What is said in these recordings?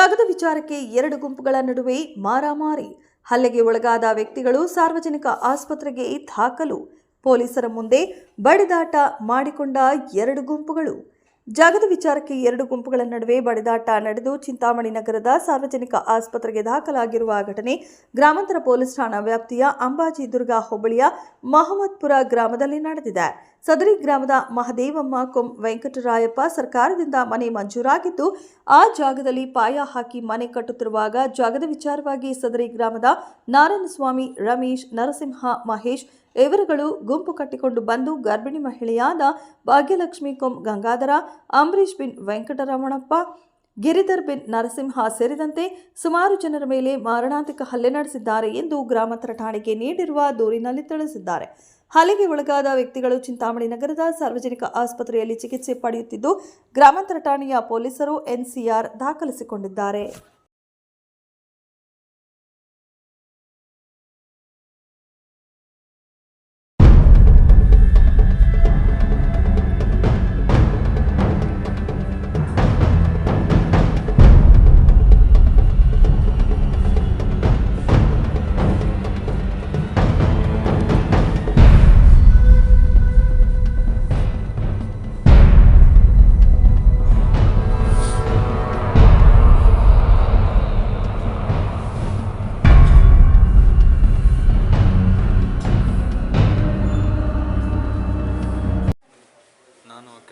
ಜಾಗದ ವಿಚಾರಕ್ಕೆ ಎರಡು ಗುಂಪುಗಳ ನಡುವೆ ಮಾರಾಮಾರಿ. ಹಲ್ಲೆಗೆ ಒಳಗಾದ ವ್ಯಕ್ತಿಗಳು ಸಾರ್ವಜನಿಕ ಆಸ್ಪತ್ರೆಗೆ ದಾಖಲು. ಪೊಲೀಸರ ಮುಂದೆ ಬಡಿದಾಟ ಮಾಡಿಕೊಂಡ ಎರಡು ಗುಂಪುಗಳು. ಜಾಗದ ವಿಚಾರಕ್ಕೆ ಎರಡು ಗುಂಪುಗಳ ನಡುವೆ ಬಡಿದಾಟ ನಡೆದು ಚಿಂತಾಮಣಿ ನಗರದ ಸಾರ್ವಜನಿಕ ಆಸ್ಪತ್ರೆಗೆ ದಾಖಲಾಗಿರುವ ಘಟನೆ ಗ್ರಾಮಾಂತರ ಪೊಲೀಸ್ ಠಾಣಾ ವ್ಯಾಪ್ತಿಯ ಅಂಬಾಜಿ ದುರ್ಗಾ ಹೋಬಳಿಯ ಮಹಮ್ಮದ್ಪುರ ಗ್ರಾಮದಲ್ಲಿ ನಡೆದಿದೆ. ಸದರಿ ಗ್ರಾಮದ ಮಹದೇವಮ್ಮ ಕೊಂ ವೆಂಕಟರಾಯಪ್ಪ ಸರ್ಕಾರದಿಂದ ಮನೆ ಮಂಜೂರಾಗಿದ್ದು, ಆ ಜಾಗದಲ್ಲಿ ಪಾಯ ಹಾಕಿ ಮನೆ ಕಟ್ಟುತ್ತಿರುವಾಗ ಜಾಗದ ವಿಚಾರವಾಗಿ ಸದರಿ ಗ್ರಾಮದ ನಾರಾಯಣಸ್ವಾಮಿ ರಮೇಶ್, ನರಸಿಂಹ ಮಹೇಶ್ ಇವರುಗಳು ಗುಂಪು ಕಟ್ಟಿಕೊಂಡು ಬಂದು ಗರ್ಭಿಣಿ ಮಹಿಳೆಯಾದ ಭಾಗ್ಯಲಕ್ಷ್ಮಿ ಕೊಂ ಗಂಗಾಧರ, ಅಂಬರೀಷ್ ಬಿನ್ ವೆಂಕಟರಮಣಪ್ಪ, ಗಿರಿಧರ್ ಬಿನ್ ನರಸಿಂಹ ಸೇರಿದಂತೆ ಸುಮಾರು ಜನರ ಮೇಲೆ ಮಾರಣಾಂತಿಕ ಹಲ್ಲೆ ನಡೆಸಿದ್ದಾರೆ ಎಂದು ಗ್ರಾಮಾಂತರ ಠಾಣೆಗೆ ನೀಡಿರುವ ದೂರಿನಲ್ಲಿ ತಿಳಿಸಿದ್ದಾರೆ. ಹಲ್ಲೆಗೆ ಒಳಗಾದ ವ್ಯಕ್ತಿಗಳು ಚಿಂತಾಮಣಿ ನಗರದ ಸಾರ್ವಜನಿಕ ಆಸ್ಪತ್ರೆಯಲ್ಲಿ ಚಿಕಿತ್ಸೆ ಪಡೆಯುತ್ತಿದ್ದು, ಗ್ರಾಮಾಂತರ ಠಾಣೆಯ ಪೊಲೀಸರು ಎನ್ಸಿಆರ್ ದಾಖಲಿಸಿಕೊಂಡಿದ್ದಾರೆ.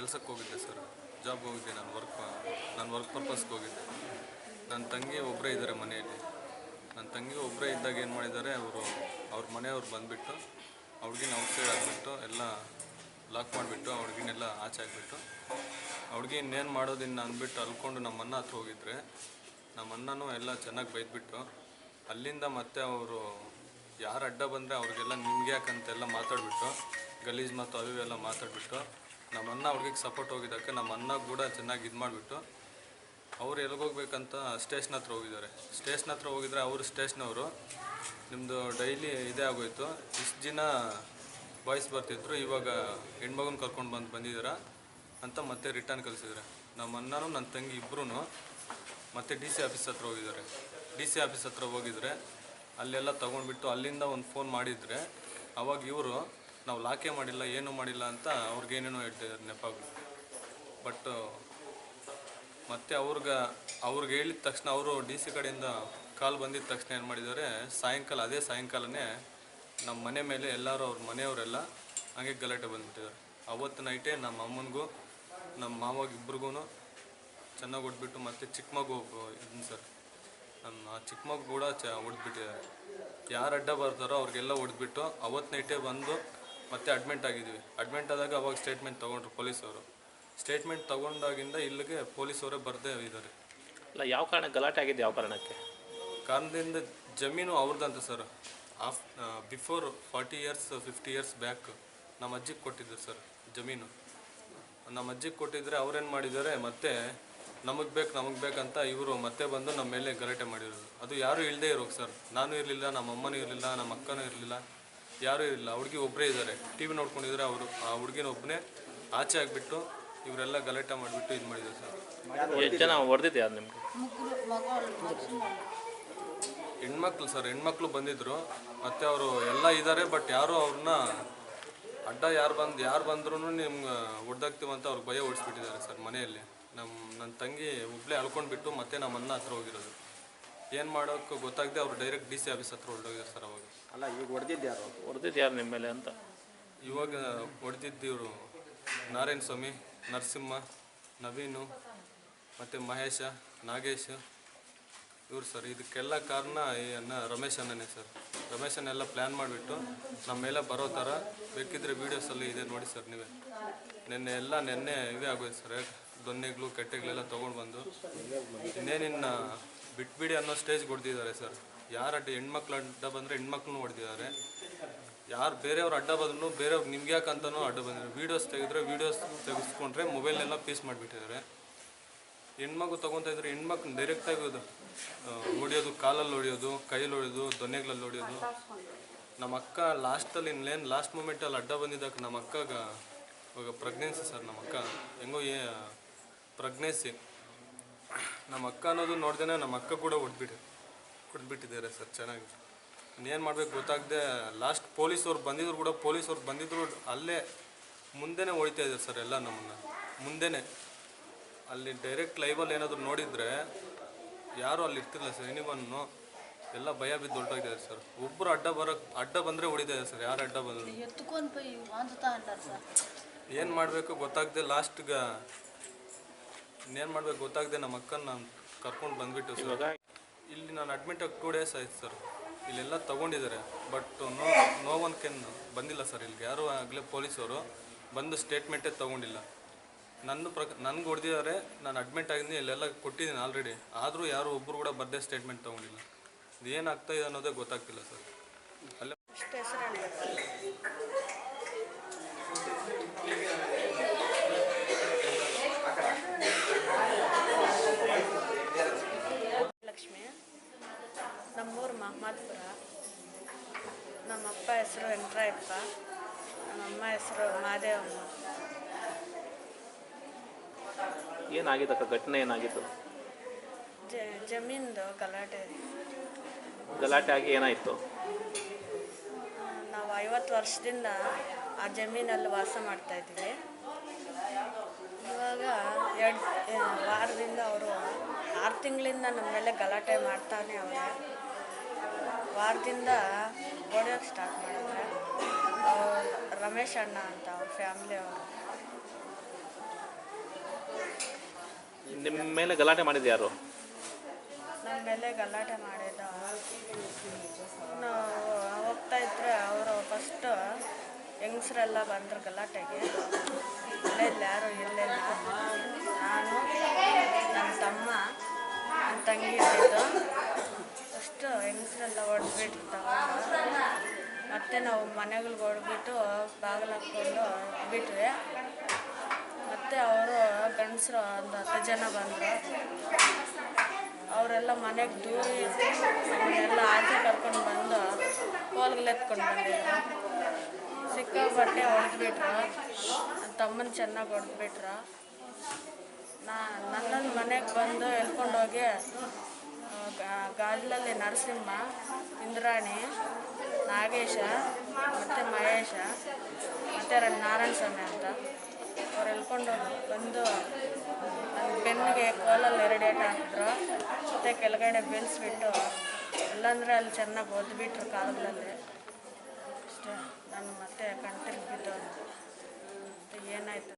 ಕೆಲಸಕ್ಕೆ ಹೋಗಿದ್ದೆ ಸರ್. ಜಾಬ್ಗೆ ಹೋಗಿದ್ದೆ, ನಾನು ವರ್ಕ್ ನಾನು ವರ್ಕ್ ಪರ್ಪಸ್ಗೆ ಹೋಗಿದ್ದೆ. ನನ್ನ ತಂಗಿ ಒಬ್ಬರೇ ಇದ್ದಾರೆ ಮನೆಯಲ್ಲಿ. ನನ್ನ ತಂಗಿ ಒಬ್ಬರೇ ಇದ್ದಾಗ ಏನು ಮಾಡಿದ್ದಾರೆ, ಅವರು, ಅವ್ರ ಮನೆಯವ್ರು ಬಂದುಬಿಟ್ಟು ಅವ್ರಿಗಿನ ಔಟ್ಸೈಡ್ ಆಗಿಬಿಟ್ಟು, ಎಲ್ಲ ಲಾಕ್ ಮಾಡಿಬಿಟ್ಟು, ಅವ್ರಿಗಿನ್ನೆಲ್ಲ ಆಚೆ ಆಗಿಬಿಟ್ಟು, ಅವ್ರಿಗೆ ಇನ್ನೇನು ಮಾಡೋದಿನ್ನ ಅಂದ್ಬಿಟ್ಟು ಅಲ್ಕೊಂಡು ನಮ್ಮ ಅಣ್ಣ ಹತ್ರ ಹೋಗಿದ್ರೆ ನಮ್ಮ ಅಣ್ಣನೂ ಎಲ್ಲ ಚೆನ್ನಾಗಿ ಬೈದ್ಬಿಟ್ಟು, ಅಲ್ಲಿಂದ ಮತ್ತೆ ಅವರು ಯಾರು ಅಡ್ಡ ಬಂದರೆ ಅವ್ರಿಗೆಲ್ಲ ನಿಮ್ಗೆ ಯಾಕಂತೆಲ್ಲ ಮಾತಾಡಿಬಿಟ್ಟು, ಗಲೀಜು ಮತ್ತು ಅವಿವೆಲ್ಲ ಮಾತಾಡ್ಬಿಟ್ಟು ನಮ್ಮ ಅಣ್ಣ ಅವ್ರಿಗೆ ಸಪೋರ್ಟ್ ಹೋಗಿದ್ದಕ್ಕೆ ನಮ್ಮ ಅಣ್ಣ ಕೂಡ ಚೆನ್ನಾಗಿ ಇದು ಮಾಡಿಬಿಟ್ಟು ಅವ್ರು ಎಲ್ಲಿಗೋಗ್ಬೇಕಂತ ಸ್ಟೇಷನ್ ಹತ್ರ ಹೋಗಿದ್ದಾರೆ. ಸ್ಟೇಷನ್ ಹತ್ರ ಹೋಗಿದ್ರೆ ಅವರು ಸ್ಟೇಷನವರು. ನಿಮ್ಮದು ಡೈಲಿ ಇದೇ ಆಗೋಯ್ತು. ಇಷ್ಟು ದಿನ ಬಾಯ್ಸ್ ಬರ್ತಿದ್ರು, ಇವಾಗ ಹೆಣ್ಮಗನ ಕರ್ಕೊಂಡು ಬಂದು ಬಂದಿದ್ದೀರಾ ಅಂತ ಮತ್ತೆ ರಿಟರ್ನ್ ಕಳಿಸಿದ್ದಾರೆ ನಮ್ಮ ಅಣ್ಣನೂ ನನ್ನ ತಂಗಿ ಇಬ್ಬರೂ ಮತ್ತೆ ಡಿ ಸಿ ಆಫೀಸ್ ಹತ್ರ ಹೋಗಿದ್ದಾರೆ. ಡಿ ಸಿ ಆಫೀಸ್ ಹತ್ರ ಹೋಗಿದ್ರೆ ಅಲ್ಲೆಲ್ಲ ತೊಗೊಂಡ್ಬಿಟ್ಟು ಅಲ್ಲಿಂದ ಒಂದು ಫೋನ್ ಮಾಡಿದರೆ ಅವಾಗ ಇವರು ನಾವು ಲಾಕೆ ಮಾಡಿಲ್ಲ, ಏನೂ ಮಾಡಿಲ್ಲ ಅಂತ ಅವ್ರಿಗೇನೇನೋ ಹೇಳ್ತಿದ್ದಾರೆ ನೆಪಾಗಳು. ಬಟ್ ಮತ್ತೆ ಅವ್ರಿಗೆ ಅವ್ರಿಗೆ ಹೇಳಿದ ತಕ್ಷಣ ಅವರು ಡಿ ಸಿ ಕಡೆಯಿಂದ ಕಾಲ್ ಬಂದಿದ ತಕ್ಷಣ ಏನು ಮಾಡಿದ್ದಾರೆ, ಸಾಯಂಕಾಲ, ಅದೇ ಸಾಯಂಕಾಲನೇ ನಮ್ಮ ಮನೆ ಮೇಲೆ ಎಲ್ಲರೂ ಅವ್ರ ಮನೆಯವರೆಲ್ಲ ಹಂಗೆ ಗಲಾಟೆ ಬಂದ್ಬಿಟ್ಟಿದ್ದಾರೆ. ಅವತ್ತು ನೈಟೇ ನಮ್ಮ ಅಮ್ಮನಿಗೂ, ನಮ್ಮ ಮಾವಾಗ ಇಬ್ರಿಗೂ ಚೆನ್ನಾಗಿ ಹೊಡ್ಬಿಟ್ಟು ಮತ್ತೆ ಚಿಕ್ಕ ಮಗು ಇದನ್ನ ಸರ್. ನಮ್ಮ ಚಿಕ್ಕ ಮಗು ಕೂಡ ಚ ಹೊಡೆದ್ಬಿಟ್ಟಿದ್ದಾರೆ. ಯಾರು ಅಡ್ಡ ಬರ್ತಾರೋ ಅವ್ರಿಗೆಲ್ಲ ಹೊಡೆದ್ಬಿಟ್ಟು ಅವತ್ತು ನೈಟೇ ಬಂದು ಮತ್ತೆ ಅಡ್ಮಿಂಟ್ ಆಗಿದ್ದೀವಿ ಅಡ್ಮಿಂಟ್ ಆದಾಗ ಅವಾಗ ಸ್ಟೇಟ್ಮೆಂಟ್ ತೊಗೊಂಡ್ರು ಪೊಲೀಸವರು ಸ್ಟೇಟ್ಮೆಂಟ್ ತೊಗೊಂಡಾಗಿಂದ ಇಲ್ಲಿಗೆ ಪೊಲೀಸವರೇ ಬರದೇ ಇದ್ದಾರೆ. ಅಲ್ಲ ಯಾವ ಕಾರಣ ಗಲಾಟೆ ಆಗಿದೆ ಯಾವ ಕಾರಣಕ್ಕೆ? ಕಾರಣದಿಂದ ಜಮೀನು ಅವ್ರದ್ದಂತ sir. Of before forty years fifty years back ನಮ್ಮ ಅಜ್ಜಿಗೆ ಕೊಟ್ಟಿದ್ರು ಸರ್ ಜಮೀನು. ನಮ್ಮ ಅಜ್ಜಿಗೆ ಕೊಟ್ಟಿದ್ರೆ ಅವ್ರೇನು ಮಾಡಿದ್ದಾರೆ ಮತ್ತೆ ನಮಗೆ ಬೇಕು ನಮಗೆ ಬೇಕಂತ ಇವರು ಮತ್ತೆ ಬಂದು ನಮ್ಮ ಮೇಲೆ ಗಲಾಟೆ ಮಾಡಿರೋದು. ಅದು ಯಾರೂ ಇಲ್ಲದೇ ಇರೋಕೆ ಸರ್. ನಾನು ಇರಲಿಲ್ಲ ನಮ್ಮ ಅಮ್ಮನೂ ಇರಲಿಲ್ಲ ನಮ್ಮ ಅಕ್ಕನೂ ಇರಲಿಲ್ಲ. ಯಾರೂ ಇಲ್ಲ ಹುಡುಗಿ ಒಬ್ಬರೇ ಇದ್ದಾರೆ. ಟಿ ವಿ ನೋಡ್ಕೊಂಡಿದ್ರೆ ಅವರು ಆ ಹುಡುಗಿನ ಒಬ್ಬನೇ ಆಚೆ ಆಗಿಬಿಟ್ಟು ಇವರೆಲ್ಲ ಗಲಾಟೆ ಮಾಡಿಬಿಟ್ಟು ಇದು ಮಾಡಿದ್ರು ಸರ್. ಎಷ್ಟು ಜನ ಹೊಡೆದಿದೆ ಯಾರು ನಿಮಗೆ? ಹೆಣ್ಮಕ್ಳು ಸರ್ ಹೆಣ್ಮಕ್ಳು ಬಂದಿದ್ರು. ಮತ್ತೆ ಅವರು ಎಲ್ಲ ಇದ್ದಾರೆ ಬಟ್ ಯಾರು ಅವ್ರನ್ನ ಅಡ್ಡ ಯಾರು ಬಂದು ಯಾರು ಬಂದ್ರೂ ನಿಮ್ಗೆ ಹೊಡ್ದಾಕ್ತೀವಿ ಅಂತ ಅವ್ರಿಗೆ ಭಯ ಓಡಿಸ್ಬಿಟ್ಟಿದ್ದಾರೆ ಸರ್ ಮನೆಯಲ್ಲಿ. ನಮ್ಮ ನನ್ನ ತಂಗಿ ಒಬ್ಬಳೇ ಅಳ್ಕೊಂಡ್ಬಿಟ್ಟು ಮತ್ತೆ ನಮ್ಮ ಅನ್ನ ಹತ್ರ ಹೋಗಿರೋದು. ಏನು ಮಾಡೋಕ್ಕೆ ಗೊತ್ತಾಗದೆ ಅವ್ರು ಡೈರೆಕ್ಟ್ ಡಿ ಸಿ ಆಫೀಸ್ ಹತ್ರ ಹೊರಟೋಗಿದ್ದಾರೆ ಸರ್ ಅವಾಗ. ಅಲ್ಲ ಇವಾಗ ಹೊಡೆದಿದ್ದು ಯಾರು? ಹೊಡೆದಿದ್ದು ಯಾರು ನಿಮ್ಮ ಮೇಲೆ ಅಂತ? ಇವಾಗ ಹೊಡೆದಿದ್ದಿವರು ನಾರಾಯಣ ಸ್ವಾಮಿ ನರಸಿಂಹ ನವೀನು ಮತ್ತು ಮಹೇಶ ನಾಗೇಶ್ ಇವ್ರು ಸರ್. ಇದಕ್ಕೆಲ್ಲ ಕಾರಣ ಈ ಅಣ್ಣ ರಮೇಶ್ ಅಣ್ಣನೇ ಸರ್. ರಮೇಶ್ ಅನ್ನೆಲ್ಲ ಪ್ಲ್ಯಾನ್ ಮಾಡಿಬಿಟ್ಟು ನಮ್ಮ ಮೇಲೆ ಬರೋ ಥರ ಬೇಕಿದ್ರೆ ವೀಡಿಯೋಸಲ್ಲಿ ಇದೆ ನೋಡಿ ಸರ್ ನೀವೇ. ನಿನ್ನೆ ಎಲ್ಲ ನಿನ್ನೆ ಇವೇ ಆಗೋಯ್ತು ಸರ್. ದೊನ್ನೆಗಳು ಕೆಟ್ಟೆಗಳೆಲ್ಲ ತೊಗೊಂಡು ಬಂದು ಇನ್ನೇನಿನ್ನ ಬಿಟ್ಬಿಡಿ ಅನ್ನೋ ಸ್ಟೇಜ್ ಹೊಡೆದಿದ್ದಾರೆ ಸರ್. ಯಾರು ಅಡ್ಡ ಹೆಣ್ಮಕ್ಳು ಅಡ್ಡ ಬಂದರೆ ಹೆಣ್ಮಕ್ಳನ್ನೂ ಹೊಡೆದಿದ್ದಾರೆ. ಯಾರು ಬೇರೆಯವ್ರು ಅಡ್ಡ ಬಂದ್ರು ಬೇರೆಯವ್ರು ನಿಮ್ಗೆ ಯಾಕಂತನೂ ಅಡ್ಡ ಬಂದಿದ್ದಾರೆ. ವೀಡಿಯೋಸ್ ತೆಗೆದ್ರೆ ವೀಡಿಯೋಸ್ ತೆಗೆಸ್ಕೊಂಡ್ರೆ ಮೊಬೈಲ್ನೆಲ್ಲ ಪೀಸ್ ಮಾಡಿಬಿಟ್ಟಿದ್ದಾರೆ. ಹೆಣ್ಮಗು ತೊಗೊತಾ ಇದ್ರೆ ಹೆಣ್ಮಕ್ಳು ಡೈರೆಕ್ಟಾಗಿ ಹೊಡಿಯೋದು, ಕಾಲಲ್ಲಿ ಹೊಡಿಯೋದು, ಕೈಯಲ್ಲಿ ಹೊಡೆಯೋದು ದೊನ್ನೆಗಳಲ್ಲಿ ಹೊಡಿಯೋದು. ನಮ್ಮ ಅಕ್ಕ ಲಾಸ್ಟಲ್ಲಿ ಇನ್ನೇನು ಲಾಸ್ಟ್ ಮೂಮೆಂಟಲ್ಲಿ ಅಡ್ಡ ಬಂದಿದ್ದಾಗ ನಮ್ಮ ಅಕ್ಕಗ, ಇವಾಗ ಪ್ರೆಗ್ನೆನ್ಸಿ ಸರ್, ನಮ್ಮ ಅಕ್ಕ ಹೆಂಗೋ ಏ ಪ್ರೆಗ್ನೆನ್ಸಿ ನಮ್ಮ ಅಕ್ಕ ಅನ್ನೋದು ನೋಡ್ದೇನೆ ನಮ್ಮ ಅಕ್ಕ ಕೂಡ ಹೊಡೆದ್ಬಿಟ್ಟು ಹೊಡೆದ್ಬಿಟ್ಟಿದ್ದಾರೆ ಸರ್ ಚೆನ್ನಾಗಿ. ಇನ್ನೇನು ಮಾಡ್ಬೇಕು ಗೊತ್ತಾಗದೆ ಲಾಸ್ಟ್ ಪೊಲೀಸವ್ರು ಬಂದಿದ್ರು ಕೂಡ ಪೊಲೀಸವ್ರು ಬಂದಿದ್ರು ಅಲ್ಲೇ ಮುಂದೆನೇ ಹೊಡಿತಾ ಇದ್ದಾರೆ ಸರ್ ಎಲ್ಲ ನಮ್ಮನ್ನು. ಮುಂದೆನೇ. ಅಲ್ಲಿ ಡೈರೆಕ್ಟ್ ಲೈವಲ್ಲಿ ಏನಾದರೂ ನೋಡಿದರೆ ಯಾರೂ ಅಲ್ಲಿ ಇರ್ತಿಲ್ಲ ಸರ್ ಎನಿವನ್ನು ಎಲ್ಲ ಭಯ ಬಿದ್ದು ಹೊರಟೋಗಿದ್ದಾರೆ ಸರ್. ಒಬ್ಬರು ಅಡ್ಡ ಬರೋಕ್ಕೆ ಅಡ್ಡ ಬಂದರೆ ಹೊಡಿತಾ ಸರ್ ಯಾರು ಅಡ್ಡ ಬಂದರು? ಏನು ಮಾಡಬೇಕು ಗೊತ್ತಾಗದೆ ಲಾಸ್ಟ್ಗೆ ಇನ್ನೇನು ಮಾಡಬೇಕು ಗೊತ್ತಾಗದೆ ನಮ್ಮ ಅಕ್ಕನ ನಾನು ಕರ್ಕೊಂಡು ಬಂದ್ಬಿಟ್ಟು ಸರ್. ಇಲ್ಲಿ ನಾನು ಅಡ್ಮಿಟ್ ಆಗಿ ಟೂ ಡೇಸ್ ಆಯ್ತು ಸರ್. ಇಲ್ಲೆಲ್ಲ ತಗೊಂಡಿದ್ದಾರೆ but no no one can ಬಂದಿಲ್ಲ ಸರ್ ಇಲ್ಲಿಗೆ. ಯಾರು ಆಗಲೇ ಪೊಲೀಸವರು ಬಂದು ಸ್ಟೇಟ್ಮೆಂಟೇ ತಗೊಂಡಿಲ್ಲ. ನನ್ನ ಪ್ರಕ ನನಗೆ ಹೊಡೆದಿದ್ದಾರೆ ನಾನು ಅಡ್ಮಿಟ್ ಆಗಿದ್ದೀನಿ ಇಲ್ಲೆಲ್ಲ ಕೊಟ್ಟಿದ್ದೀನಿ ಆಲ್ರೆಡಿ ಆದರೂ ಯಾರು ಒಬ್ಬರು ಕೂಡ ಬರ್ದೇ ಸ್ಟೇಟ್ಮೆಂಟ್ ತಗೊಂಡಿಲ್ಲ. ಇದು ಏನಾಗ್ತಾ ಇದೆ ಅನ್ನೋದೇ ಗೊತ್ತಾಗ್ತಿಲ್ಲ ಸರ್. ಅಲ್ಲೇ ಅಷ್ಟು ಹೆಸರು ಲಕ್ಷ್ಮಿ ನಮ್ಮೂರು ಮಹಮ್ಮದ್ಪುರ ನಮ್ಮಪ್ಪ ಹೆಸರು ವೆಂಕಟರಾಯಪ್ಪ. ನಮ್ಮಮ್ಮ ಹೆಸರು ಮಾದೇವಮ್ಮ. ಏನಾಗಿದ್ದಕ್ಕ? ಘಟನೆ ಏನಾಗಿತ್ತು? ಜ ಜಮೀನ್ದು ಗಲಾಟೆ. ಗಲಾಟೆ ಆಗಿ ಏನಾಯಿತು? ನಾವು ಐವತ್ತು ವರ್ಷದಿಂದ ಆ ಜಮೀನಲ್ಲಿ ವಾಸ ಮಾಡ್ತಾ ಇದ್ದೀವಿ. ಇವಾಗ ಎರಡು ವಾರದಿಂದ ಅವರು ಆರು ತಿಂಗಳಿಂದ ನಮ್ಮ ಮೇಲೆ ಗಲಾಟೆ ಮಾಡ್ತಾನೆ ಅವರೇ. ವಾರದಿಂದ ಹೊಡೆಯೋಕ್ಕೆ ಸ್ಟಾರ್ಟ್ ಮಾಡಿದ್ರೆ ರಮೇಶ್ ಅಣ್ಣ ಅಂತ ಅವ್ರ ಫ್ಯಾಮಿಲಿ ಅವರು. ನಿಮ್ಮ ಮೇಲೆ ಗಲಾಟೆ ಮಾಡಿದ್ದು ಯಾರು? ನಮ್ಮ ಮೇಲೆ ಗಲಾಟೆ ಮಾಡಿದ ನಾವು ಹೋಗ್ತಾ ಇದ್ರೆ ಅವರು ಫಸ್ಟ್ ಹೆಂಗಸರೆಲ್ಲ ಬಂದರು ಗಲಾಟೆಗೆ. ಇಲ್ಲೇ ಇಲ್ಲ ಯಾರು ಎಲ್ಲೆಲ್ಲ ನಾನು ನನ್ನ ತಮ್ಮ ನನ್ನ ತಂಗಿ ಇದ್ದಿದ್ದು. ಫಸ್ಟು ಹೆಂಗಸ್ರೆಲ್ಲ ಹೊಡೆದ್ಬಿಟ್ಟು ಮತ್ತೆ ನಾವು ಮನೆಗಳಿಗೆ ಹೊಡೆದ್ಬಿಟ್ಟು ಬಾಗಿಲು ಹಾಕ್ಕೊಂಡು ಬಿಟ್ವಿ ಮತ್ತು ಅವರು ಗಂಡಸರು ಒಂದು ಹತ್ತು ಜನ ಬಂದರು. ಅವರೆಲ್ಲ ಮನೆಗೆ ದೂರಿ ಅವನ್ನೆಲ್ಲ ಆಚೆ ಕರ್ಕೊಂಡು ಬಂದು ಎತ್ಕೊಂಡು ಬಂದಿದ್ರು. ಸಿಕ್ಕಾಪಟ್ಟೆ ಹೊಡೆದ್ಬಿಟ್ರು ತಮ್ಮನ ಚೆನ್ನಾಗಿ ಹೊಡೆದ್ಬಿಟ್ರು ನಾ ನನ್ನನ್ನು ಮನೆಗೆ ಬಂದು ಎಳ್ಕೊಂಡೋಗಿ ಗಾಜಲಲ್ಲಿ ನರಸಿಂಹ, ಇಂದ್ರಾಣಿ, ನಾಗೇಶ, ಮತ್ತು ಮಹೇಶ, ಮತ್ತು ರ- ನಾರಾಯಣ ಸ್ವಾಮಿ ಅಂತ. ಅವ್ರು ಎಳ್ಕೊಂಡು ಬಂದು ನನ್ನ ಬೆನ್ನಿಗೆ ಕೋಲಲ್ಲಿ ಎರಡು ಏಟು ಹಾಕಿದ್ರು. ಮತ್ತು ಕೆಳಗಡೆ ಬೆಳೆಸ್ಬಿಟ್ಟು ಇಲ್ಲಾಂದರೆ ಅಲ್ಲಿ ಚೆನ್ನಾಗಿ ಓದ್ಬಿಟ್ರು ಕಾಲುಗಳಲ್ಲಿ. ಅಷ್ಟೇ. ನಾನು ಮತ್ತೆ ಮತ್ತೆ ಏನಾಯ್ತು?